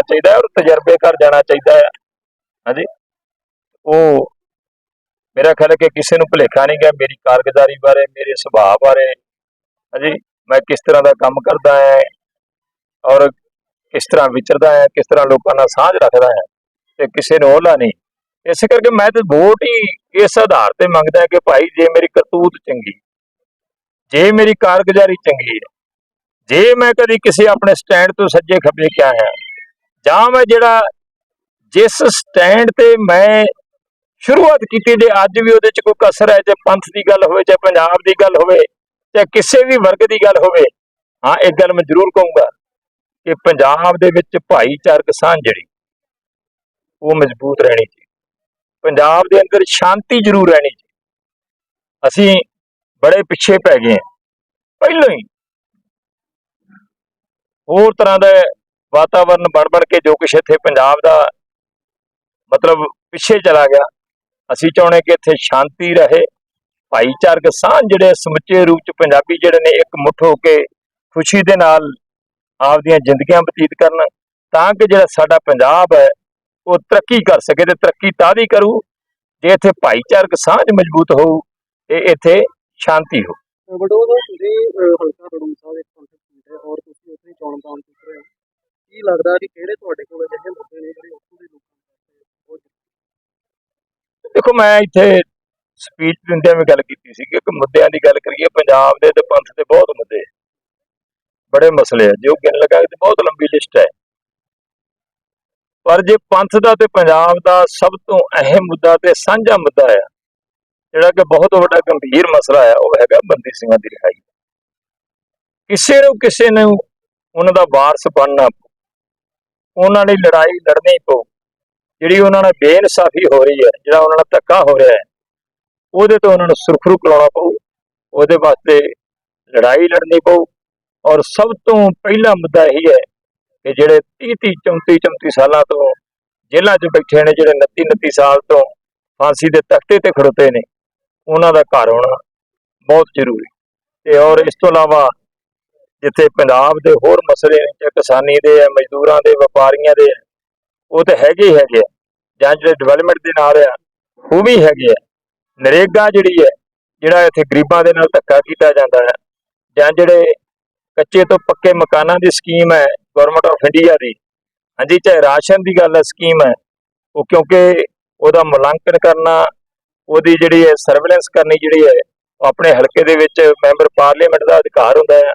ਚਾਹੀਦਾ ਹੈ ਔਰ ਤਜਰਬੇਕਾਰ ਜਾਣਾ ਚਾਹੀਦਾ ਹੈ। ਹਾਂਜੀ। ਉਹ ਮੇਰਾ ਖਿਆਲ ਹੈ ਕਿ ਕਿਸੇ ਨੂੰ ਭੁਲੇਖਾ ਨਹੀਂ ਗਿਆ ਮੇਰੀ ਕਾਰਗੁਜ਼ਾਰੀ ਬਾਰੇ, ਮੇਰੇ ਸੁਭਾਅ ਬਾਰੇ, ਹਾਂਜੀ, ਮੈਂ ਕਿਸ ਤਰ੍ਹਾਂ ਦਾ ਕੰਮ ਕਰਦਾ ਹਾਂ ਔਰ ਕਿਸ ਤਰ੍ਹਾਂ ਵਿਚਰਦਾ ਹੈ, ਕਿਸ ਤਰ੍ਹਾਂ ਲੋਕਾਂ ਨਾਲ ਸਾਂਝ ਰੱਖਦਾ ਹੈ ਤੇ ਕਿਸੇ ਨੂੰ ਉਹਲਾ ਨਹੀਂ। ਇਸ ਕਰਕੇ ਮੈਂ ਤੇ ਵੋਟ ਹੀ ਇਸ ਆਧਾਰ ਤੇ ਮੰਗਦਾ ਕਿ ਭਾਈ ਜੇ ਮੇਰੀ ਕਰਤੂਤ ਚੰਗੀ, ਜੇ ਮੇਰੀ ਕਾਰਗੁਜ਼ਾਰੀ ਚੰਗੀ ਹੈ, ਜੇ ਮੈਂ ਕਦੀ ਕਿਸੇ ਆਪਣੇ ਸਟੈਂਡ ਤੋਂ ਸੱਜੇ ਖੱਬੇ ਕਿਹਾ ਹੈ ਜਾਂ ਮੈਂ ਜਿਹੜਾ ਜਿਸ ਸਟੈਂਡ ਤੇ ਮੈਂ ਸ਼ੁਰੂਆਤ ਕੀਤੀ ਜੇ ਅੱਜ ਵੀ ਉਹਦੇ ਚ ਕੋਈ ਕਸਰ ਹੈ, ਜੇ ਪੰਥ ਦੀ ਗੱਲ ਹੋਵੇ ਚਾਹੇ ਪੰਜਾਬ ਦੀ ਗੱਲ ਹੋਵੇ ਚਾਹੇ ਕਿਸੇ ਵੀ ਵਰਗ ਦੀ ਗੱਲ ਹੋਵੇ, ਹਾਂ ਇੱਕ ਗੱਲ ਮੈਂ ਜ਼ਰੂਰ ਕਹੂੰਗਾ ਕਿ ਪੰਜਾਬ ਦੇ ਵਿੱਚ ਭਾਈਚਾਰਕ ਸਾਂਝ ਜਿਹੜੀ, ਉਹ ਮਜ਼ਬੂਤ ਰਹਿਣੀ ਚਾਹੀਦੀ। ਪੰਜਾਬ ਦੇ ਅੰਦਰ ਸ਼ਾਂਤੀ ਜ਼ਰੂਰ ਰਹਿਣੀ ਚਾਹੀਦੀ। ਅਸੀਂ ਬੜੇ ਪਿੱਛੇ ਪੈ ਗਏ ਹਾਂ। ਪਹਿਲਾਂ ਹੀ ਹੋਰ ਤਰ੍ਹਾਂ ਦਾ ਵਾਤਾਵਰਨ ਬਣ ਬਣ ਕੇ ਜੋ ਕੁਛ ਇੱਥੇ ਪੰਜਾਬ ਦਾ ਮਤਲਬ ਪਿੱਛੇ ਚਲਾ ਗਿਆ, ਅਸੀਂ ਚਾਹੁੰਦੇ ਕਿ ਇੱਥੇ ਸ਼ਾਂਤੀ ਰਹੇ, ਭਾਈਚਾਰਕ ਸਾਂਝ ਜਿਹੜੇ ਸਮੁੱਚੇ ਰੂਪ ਚ ਪੰਜਾਬੀ ਜਿਹੜੇ ਨੇ ਇੱਕ ਮੁੱਠ ਹੋ ਕੇ ਖੁਸ਼ੀ ਦੇ ਨਾਲ ਆਪਦੀਆਂ ਜ਼ਿੰਦਗੀਆਂ ਬਤੀਤ ਕਰਨ, ਤਾਂ ਕਿ ਜਿਹੜਾ ਸਾਡਾ ਪੰਜਾਬ ਹੈ, ਉਹ ਤਰੱਕੀ ਕਰ ਸਕੇ ਤੇ ਤਰੱਕੀ ਤਾਂ ਵੀ ਕਰੂ, ਜੇ ਇੱਥੇ ਭਾਈਚਾਰਕ ਸਾਂਝ ਮਜ਼ਬੂਤ ਹੋਊ, ਤੇ ਇੱਥੇ ਸ਼ਾਂਤੀ ਹੋ ਵਡੋਲ ਸਾਹਿਬ ਤੁਸੀਂ ਹਲਕਾ ਬਡੂਲ ਸਾਹਿਬ ਇੱਕ ਪੰਥਕ ਹੈ ਔਰ ਤੁਸੀਂ ਉੱਥੇ ਚੋਣ ਮੈਦਾਨ ਚ ਰਹੇ ਹੋ। ਕੀ ਲੱਗਦਾ ਕਿ ਕਿਹੜੇ ਤੁਹਾਡੇ ਕੋਲ ਅਜਿਹੇ ਮੁੱਦੇ ਨੇ ਜਿਹੜੇ ਉੱਥੋਂ ਦੇ ਲੋਕਾਂ ਵਾਸਤੇ ਦੇਖੋ, ਮੈਂ ਇੱਥੇ ਸਪੀਚ ਦਿੰਦਿਆਂ ਵੀ ਗੱਲ ਕੀਤੀ ਸੀ ਕਿ ਮੁੱਦਿਆਂ ਦੀ ਗੱਲ ਕਰੀਏ, ਪੰਜਾਬ ਦੇ ਤੇ ਪੰਥ ਦੇ ਬਹੁਤ ਮੁੱਦੇ ਬੜੇ ਮਸਲੇ ਹੈ ਜੋ ਗਿਣ ਲਗਾਏ ਤੇ ਬਹੁਤ ਲੰਬੀ ਲਿਸਟ ਹੈ। ਪਰ ਜੇ ਪੰਥ ਦਾ ਤੇ ਪੰਜਾਬ ਦਾ ਸਭ ਤੋਂ ਅਹਿਮ ਮੁੱਦਾ ਤੇ ਸਾਂਝਾ ਮੁੱਦਾ ਹੈ ਜਿਹੜਾ ਕਿ ਬਹੁਤ ਵੱਡਾ ਗੰਭੀਰ ਮਸਲਾ ਹੈ ਉਹ ਹੈਗਾ ਬੰਦੀ ਸਿੰਘਾਂ ਦੀ ਰਿਹਾਈ। ਕਿਸੇ ਨੂੰ ਕਿਸੇ ਨੂੰ ਉਹਨਾਂ ਦਾ ਵਾਰਸ ਬਣਨਾ ਉਹਨਾਂ ਦੀ ਲੜਾਈ ਲੜਨੀ ਪਊ ਜਿਹੜੀ ਉਹਨਾਂ ਨਾਲ ਬੇਇਨਸਾਫੀ ਹੋ ਰਹੀ ਹੈ, ਜਿਹੜਾ ਉਹਨਾਂ ਨਾਲ ਧੱਕਾ ਹੋ ਰਿਹਾ ਹੈ, ਉਹਦੇ ਤੋਂ ਉਹਨਾਂ ਨੂੰ ਸੁਰਖਰੂ ਕਰਾਉਣਾ ਪਊ, ਉਹਦੇ ਵਾਸਤੇ ਲੜਾਈ ਲੜਨੀ ਪਊ। ਔਰ ਸਭ ਤੋਂ ਪਹਿਲਾ ਮੁੱਦਾ ਇਹ ਹੈ ਕਿ ਜਿਹੜੇ 30 30 34 34 ਸਾਲਾਂ ਤੋਂ ਜੇਲ੍ਹਾਂ 'ਚ ਬੈਠੇ ਨੇ, ਜਿਹੜੇ 29 29 ਸਾਲ ਤੋਂ ਫਾਂਸੀ ਦੇ ਤਖਤੇ ਤੇ ਖੜੋਤੇ ਨੇ, ਉਹਨਾਂ ਦਾ ਘਰ ਆਉਣਾ ਬਹੁਤ ਜ਼ਰੂਰੀ। ਤੇ ਔਰ ਇਸ ਤੋਂ ਇਲਾਵਾ ਜਿੱਥੇ ਪੰਜਾਬ ਦੇ ਹੋਰ ਮਸਲੇ ਨੇ, ਚਾਹੇ ਕਿਸਾਨੀ ਦੇ ਆ, ਮਜ਼ਦੂਰਾਂ ਦੇ, ਵਪਾਰੀਆਂ ਦੇ ਆ, ਉਹ ਤਾਂ ਹੈਗੇ ਹੀ ਹੈਗੇ ਆ। ਜਾਂ ਜਿਹੜੇ ਡਿਵੈਲਪਮੈਂਟ ਦੇ ਨਾਲ ਆ, ਉਹ ਵੀ ਹੈਗੇ ਆ। ਨਰੇਗਾ ਜਿਹੜੀ ਹੈ ਜਿਹੜਾ ਇੱਥੇ ਗਰੀਬਾਂ ਦੇ ਨਾਲ ਧੱਕਾ ਕੀਤਾ ਜਾਂਦਾ ਹੈ ਜਾਂ ਜਿਹੜੇ ਕੱਚੇ ਤੋਂ ਪੱਕੇ ਮਕਾਨਾਂ ਦੀ ਸਕੀਮ ਹੈ ਗਵਰਨਮੈਂਟ ਆਫ ਇੰਡੀਆ ਦੀ, ਹਾਂਜੀ, ਚਾਹੇ ਰਾਸ਼ਨ ਦੀ ਗੱਲ ਹੈ ਸਕੀਮ ਹੈ ਉਹ ਕਿਉਂਕਿ ਉਹਦਾ ਮੁਲਾਂਕਣ ਕਰਨਾ, ਉਹਦੀ ਜਿਹੜੀ ਹੈ ਸਰਵੇਲੈਂਸ ਕਰਨੀ ਜਿਹੜੀ ਹੈ ਉਹ ਆਪਣੇ ਹਲਕੇ ਦੇ ਵਿੱਚ ਮੈਂਬਰ ਪਾਰਲੀਮੈਂਟ ਦਾ ਅਧਿਕਾਰ ਹੁੰਦਾ ਹੈ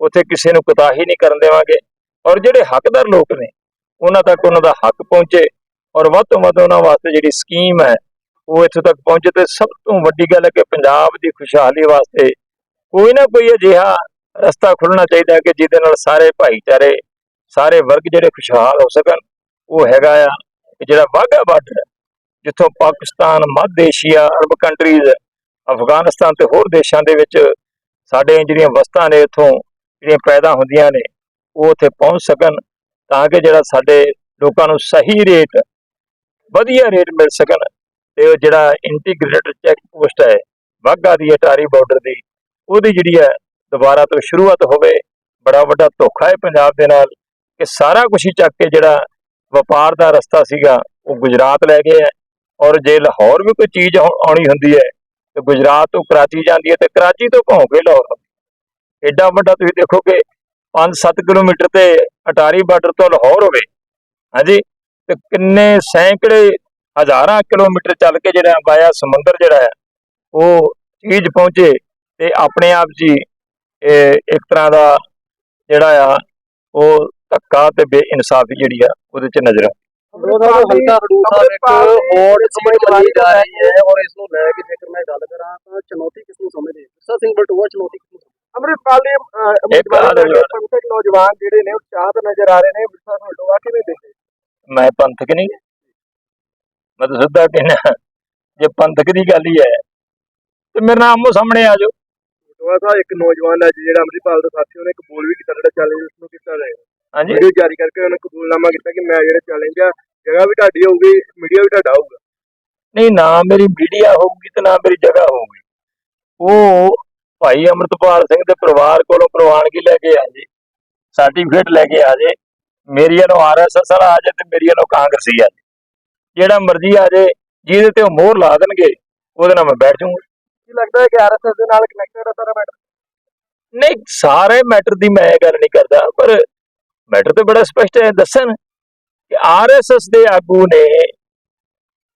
ਉੱਥੇ ਕਿਸੇ ਨੂੰ ਕੁਤਾਹੀ ਨਹੀਂ ਕਰਨ ਦੇਵਾਂਗੇ। ਔਰ ਜਿਹੜੇ ਹੱਕਦਾਰ ਲੋਕ ਨੇ, ਉਹਨਾਂ ਤੱਕ ਉਹਨਾਂ ਦਾ ਹੱਕ ਪਹੁੰਚੇ। ਔਰ ਵੱਧ ਤੋਂ ਵੱਧ ਉਹਨਾਂ ਵਾਸਤੇ ਜਿਹੜੀ ਸਕੀਮ ਹੈ, ਉਹ ਇੱਥੋਂ ਤੱਕ ਪਹੁੰਚੇ ਤੇ ਸਭ ਤੋਂ ਵੱਡੀ ਗੱਲ ਹੈ ਕਿ ਪੰਜਾਬ ਦੀ ਖੁਸ਼ਹਾਲੀ ਵਾਸਤੇ ਕੋਈ ਨਾ ਕੋਈ ਅਜਿਹਾ ਰਸਤਾ ਖੁੱਲਣਾ ਚਾਹੀਦਾ ਹੈ ਕਿ ਜਿਹਦੇ ਨਾਲ ਸਾਰੇ ਭਾਈਚਾਰੇ, ਸਾਰੇ ਵਰਗ ਜਿਹੜੇ ਖੁਸ਼ਹਾਲ ਹੋ ਸਕਣ। ਉਹ ਹੈਗਾ ਆ ਜਿਹੜਾ ਵਾਹਗਾ ਬਾਰਡਰ ਜਿੱਥੋਂ ਪਾਕਿਸਤਾਨ, ਮੱਧ ਏਸ਼ੀਆ, ਅਰਬ ਕੰਟਰੀਜ਼, ਅਫਗਾਨਿਸਤਾਨ ਤੇ ਹੋਰ ਦੇਸ਼ਾਂ ਦੇ ਵਿੱਚ ਸਾਡੇ ਜਿਹੜੀਆਂ ਵਸਤਾਂ ਨੇ ਇੱਥੋਂ ਜਿਹੜੀਆਂ ਪੈਦਾ ਹੁੰਦੀਆਂ ਨੇ, ਉਹ ਉੱਥੇ ਪਹੁੰਚ ਸਕਣ ਤਾਂ ਕਿ ਜਿਹੜਾ ਸਾਡੇ ਲੋਕਾਂ ਨੂੰ ਸਹੀ ਰੇਟ ਵਧੀਆ ਰੇਟ ਮਿਲ ਸਕਣ ਤੇ ਉਹ ਜਿਹੜਾ ਇੰਟੀਗ੍ਰੇਟਡ ਚੈੱਕ ਪੋਸਟ ਹੈ ਵਾਹਗਾ ਦੀ ਅਟਾਰੀ ਬਾਰਡਰ ਦੀ, ਉਹਦੀ ਜਿਹੜੀ ਹੈ ਦੁਬਾਰਾ ਤੋਂ ਸ਼ੁਰੂਆਤ ਹੋਵੇ। ਬੜਾ ਵੱਡਾ ਧੋਖਾ ਹੈ ਪੰਜਾਬ ਦੇ ਨਾਲ ਕਿ ਸਾਰਾ ਕੁਝ ਹੀ ਚੱਕ ਕੇ ਜਿਹੜਾ ਵਪਾਰ ਦਾ ਰਸਤਾ ਸੀਗਾ, ਉਹ ਗੁਜਰਾਤ ਲੈ ਗਏ ਹੈ। ਔਰ ਜੇ ਲਾਹੌਰ ਵੀ ਕੋਈ ਚੀਜ਼ ਆਉਣੀ ਹੁੰਦੀ ਹੈ, ਤੇ ਗੁਜਰਾਤ ਤੋਂ ਕਰਾਚੀ ਜਾਂਦੀ ਹੈ ਤੇ ਕਰਾਚੀ ਤੋਂ ਘੋਂ ਕੇ ਲਾਹੌਰ ਐਡਾ ਵੱਡਾ ਤੁਸੀਂ ਦੇਖੋ ਕਿ 5-7 ਕਿਲੋਮੀਟਰ ਤੇ ਅਟਾਰੀ ਬਾਰਡਰ ਤੋਂ ਲਾਹੌਰ ਹੋਵੇ ਹਾਂਜੀ ਤੇ ਕਿੰਨੇ ਸੈਂਕੜੇ ਹਜ਼ਾਰਾਂ ਕਿਲੋਮੀਟਰ ਚੱਲ ਕੇ ਜਿਹੜਾ ਵਾਇਆ ਸਮੁੰਦਰ ਜਿਹੜਾ ਹੈ ਉਹ ਚੀਜ਼ ਪਹੁੰਚੇ ਤੇ ਆਪਣੇ ਆਪ ਜੀ ਇਹ ਇੱਕ ਤਰ੍ਹਾਂ ਦਾ ਜਿਹੜਾ ਆ ਉਹ ਧੱਕਾ ਤੇ ਬੇਇਨਸਾਫੀ ਜਿਹੜੀ ਆ ਉਹਦੇ ਚ ਨਜ਼ਰ ਆਉਂਦੀ ਵਡੋਲ ਸਾਹਿਬ ਹਲਕਾ ਬਡੂਲ ਸਾਹਿਬ ਇੱਕ ਹੋਰ ਸੀਟ ਚੱਲੀ ਜਾ ਰਹੀ ਹੈ ਔਰ ਇਸ ਨੂੰ ਲੈ ਕੇ ਜੇਕਰ ਮੈਂ ਗੱਲ ਕਰਾਂ ਤਾਂ ਚੁਣੌਤੀ ਕਿਸ ਨੂੰ ਸਮਝਦੇ ਸਿੰਘ ਬਲਟੋਆ ਚੁਣੌਤੀ ਕਿਸ ਨੂੰ ਅੰਮ੍ਰਿਤਪਾਲੀ ਇੱਕ ਆ ਰਿਹਾ। ਪੰਥਕ ਨੌਜਵਾਨ ਜਿਹੜੇ ਨੇ ਉਤਸ਼ਾਹਤ ਨਜ਼ਰ ਆ ਰਹੇ ਨੇ। ਵਿਰਸਾ ਬਲਟੋਆ ਕਿਵੇਂ ਦੇਖਦੇ? ਮੈਂ ਪੰਥਕ ਨਹੀਂ। ਮੈਂ ਤਾਂ ਸਿੱਧਾ ਕਹਿਣਾ ਜੇ ਪੰਥਕ ਦੀ ਗੱਲ ਹੀ ਹੈ ਤੇ ਮੇਰੇ ਨਾਲ ਆਮੋ ਸਾਹਮਣੇ ਆ ਜਾਓ। ਬਲਟੋਆ ਸਾਹਿਬ ਇੱਕ ਨੌਜਵਾਨ ਹੈ ਜਿਹੜਾ ਅੰਮ੍ਰਿਤਪਾਲ ਦਾ ਸਾਥੀ ਉਹਨੇ ਕਬੂਲ ਵੀ ਕੀਤਾ ਜਿਹੜਾ ਚੈਲੰਜ ਉਸ ਨੂੰ ਕੀਤਾ ਜਾਏਗਾ ਹਾਂਜੀ। ਵੀਡੀਓ ਜਾਰੀ ਕਰਕੇ ਉਹਨੇ ਕਬੂਲਨਾਮਾ ਕੀਤਾ ਕਿ ਮੈਂ ਜਿਹੜਾ ਚੈਲੰਜ ਆ ਜਗ੍ਹਾ ਵੀ ਤੁਹਾਡੀ ਹੋਊਗੀ ਮੀਡੀਆ ਵੀ ਤੁਹਾਡਾ ਹੋਊਗਾ। ਨਹੀਂ ਨਾ ਮੇਰੀ ਮੀਡੀਆ ਹੋਊਗੀ ਤੇ ਨਾ ਮੇਰੀ ਜਗ੍ਹਾ ਹੋਊਗੀ। ਉਹ ਭਾਈ ਅਮਰਤਪਾਲ ਸਿੰਘ ਦੇ ਪਰਿਵਾਰ ਕੋਲੋਂ ਪ੍ਰਵਾਨਗੀ ਲੈ ਕੇ ਆ ਜੇ ਸਰਟੀਫਿਕੇਟ ਲੈ ਕੇ ਆ ਜੇ ਮੇਰੀ ਨੂੰ ਆਰਐਸਐਸ ਵਾਲਾ ਆ ਜਾਏ ਤੇ ਮੇਰੀ ਨੂੰ ਕਾਂਗਰਸੀ ਆ ਜਿਹੜਾ ਮਰਜ਼ੀ ਆ ਜਾਏ ਜਿਹਦੇ ਤੇ ਉਹ ਮੋਹਰ ਲਾ ਦੇਣਗੇ ਉਹਦੇ ਨਾਲ ਮੈਂ ਬੈਠ ਜਾਊਂਗਾ। ਕੀ ਲੱਗਦਾ ਹੈ ਕਿ ਆਰਐਸਐਸ ਦੇ ਨਾਲ ਕਨੈਕਟਡ ਹੈ ਸਾਰਾ ਮੈਟਰ ਨਹੀਂ ਸਾਰੇ ਮੈਟਰ ਦੀ ਮੈਂ ਗੱਲ ਨਹੀਂ ਕਰਦਾ ਪਰ ਮੈਟਰ ਤੇ ਬੜਾ ਸਪਸ਼ਟ ਹੈ ਦੱਸਣ ਕਿ ਆਰਐਸਐਸ ਦੇ ਆਗੂ ਨੇ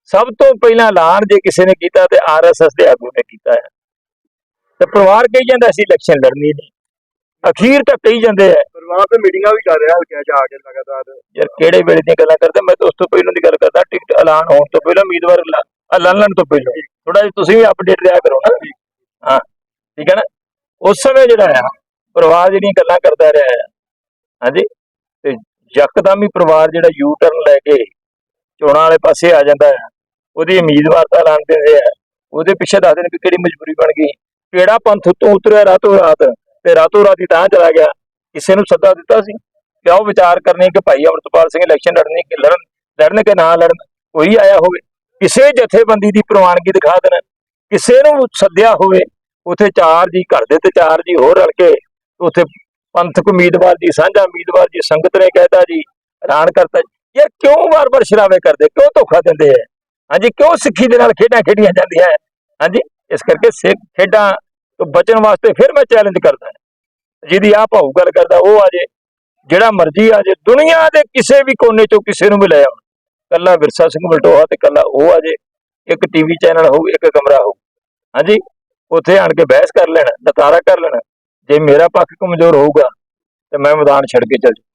ਸਭ ਤੋਂ ਪਹਿਲਾਂ ਐਲਾਨ ਜੇ ਕਿਸੇ ਨੇ ਕੀਤਾ ਤੇ ਆਰਐਸਐਸ ਦੇ ਆਗੂ ਨੇ ਕੀਤਾ ਹੈ। ਤੇ ਪਰਿਵਾਰ ਕਹੀ ਜਾਂਦਾ ਸੀ ਇਲੈਕਸ਼ਨ ਲੜਨੀ ਨਹੀਂ। ਅਖੀਰ ਤੱਕ ਕਹੀ ਜਾਂਦੇ ਆ। ਪਰਿਵਾਰ ਤੇ ਮੀਟਿੰਗਾਂ ਵੀ ਕਰ ਰਿਹਾ ਹਲਕਿਆਂ 'ਚ ਆ ਕੇ ਲਗਾਤਾਰ। ਯਾਰ ਕਿਹੜੇ ਵੇਲੇ ਦੀਆਂ ਗੱਲਾਂ ਕਰਦਾ ਮੈਂ ਤਾਂ ਉਸ ਤੋਂ ਪਹਿਲਾਂ ਦੀ ਗੱਲ ਕਰਦਾ ਟਿਕਟ ਐਲਾਨ ਹੋਣ ਤੋਂ ਪਹਿਲਾਂ ਉਮੀਦਵਾਰ ਐਲਾ- ਐਲਾਨਣ ਤੋਂ ਪਹਿਲਾਂ। ਥੋੜਾ ਜਿਹਾ ਤੁਸੀਂ ਵੀ ਅਪਡੇਟ ਰਿਹਾ ਕਰੋ ਨਾ। ਹਾਂ ਠੀਕ ਹੈ ਨਾ? ਉਸ ਸਮੇਂ ਜਿਹੜਾ ਆ ਪਰਿਵਾਰ ਜਿਹੜੀਆਂ ਗੱਲਾਂ ਕਰਦਾ ਰਿਹਾ ਹੈ ਹਾਂਜੀ? ਤੇ ਯਕਦਮ ਹੀ ਪਰਿਵਾਰ ਜਿਹੜਾ ਯੂ ਟਰਨ ਲੈ ਕੇ ਚੋਣਾਂ ਵਾਲੇ ਪਾਸੇ ਆ ਜਾਂਦਾ ਹੈ ਉਹਦੀ ਉਮੀਦਵਾਰਤਾ ਐਲਾਨ ਦਿੰਦੇ ਆ। ਉਹਦੇ ਪਿੱਛੇ ਦੱਸਦੇ ਨੇ ਕਿ ਕਿਹੜੀ ਮਜਬੂਰੀ ਬਣ ਗਈ। ਕਿਹੜਾ ਪੰਥ ਉੱਤੋਂ ਉਤਰਿਆ ਰਾਤੋਂ ਰਾਤ? ਤੇ ਰਾਤੋਂ ਰਾਤ ਹੀ ਤਾਂ ਚਲਾ ਗਿਆ। ਕਿਸੇ ਨੂੰ ਸੱਦਾ ਦਿੱਤਾ ਸੀ ਕਿ ਆਓ ਵਿਚਾਰ ਕਰਨੇ ਕਿ ਭਾਈ ਅਮਰਤਪਾਲ ਸਿੰਘ ਇਲੈਕਸ਼ਨ ਲੜਨੀ ਕਿ ਲੜਨ ਲੜਨ ਕੇ ਨਾ ਲੜਨ ਕੋਈ ਆਇਆ ਹੋਵੇ। ਕਿਸੇ ਜਥੇਬੰਦੀ ਦੀ ਪ੍ਰਵਾਨਗੀ ਦਿਖਾ ਦੇਣ। ਕਿਸੇ ਨੂੰ ਸੱਦਿਆ ਹੋਵੇ, ਉਥੇ ਚਾਰ ਜੀ ਘਰ ਦੇ ਤੇ ਚਾਰ ਜੀ ਹੋਰ ਰਲ ਕੇ ਉਥੇ ਪੰਥਕ ਉਮੀਦਵਾਰ ਜੀ, ਸਾਂਝਾ ਉਮੀਦਵਾਰ ਜੀ, ਸੰਗਤ ਨੇ ਕਹਿਤਾ ਜੀ, ਹੈਰਾਨ ਕਰਤਾ ਜੀ। ਯਾਰ ਕਿਉਂ ਵਾਰ-ਵਾਰ ਸ਼ਰਾਵੇ ਕਰਦੇ, ਕਿਉਂ ਧੋਖਾ ਦਿੰਦੇ ਹੈ ਹਾਂਜੀ, ਕਿਉਂ ਸਿੱਖੀ ਦੇ ਨਾਲ ਖੇਡਾਂ ਖੇਡੀਆਂ ਜਾਂਦੀਆਂ ਹੈ ਹਾਂਜੀ ਇਸ ਕਰਕੇ ਸਿੱਖ ਖੇਡਾਂ ਤੋਂ ਬਚਣ ਵਾਸਤੇ ਫਿਰ ਮੈਂ ਚੈਲੰਜ ਕਰਦਾ ਜਿਹਦੀ ਆ ਭਾਊ ਗੱਲ ਕਰਦਾ, ਉਹ ਆ ਜੇ, ਜਿਹੜਾ ਮਰਜ਼ੀ ਆ ਜੇ, ਦੁਨੀਆ ਦੇ ਕਿਸੇ ਵੀ ਕੋਨੇ ਚੋਂ ਕਿਸੇ ਨੂੰ ਵੀ ਲੈ ਆਉਣ ਕੱਲਾ ਵਿਰਸਾ ਸਿੰਘ ਬਲਟੋਹਾ ਤੇ ਕੱਲਾ ਉਹ ਆ ਜੇ, ਇੱਕ ਟੀਵੀ ਚੈਨਲ ਹੋਊ, ਇੱਕ ਕਮਰਾ ਹੋਊ। ਹਾਂਜੀ, ਉੱਥੇ ਆਣ ਕੇ ਬਹਿਸ ਕਰ ਲੈਣਾ, ਨਤਾਰਾ ਕਰ ਲੈਣਾ। ਜੇ ਮੇਰਾ ਪੱਖ ਕਮਜ਼ੋਰ ਹੋਊਗਾ, ਤੇ ਮੈਂ ਮੈਦਾਨ ਛੱਡ ਕੇ ਚੱਲ ਜਾਊਂ।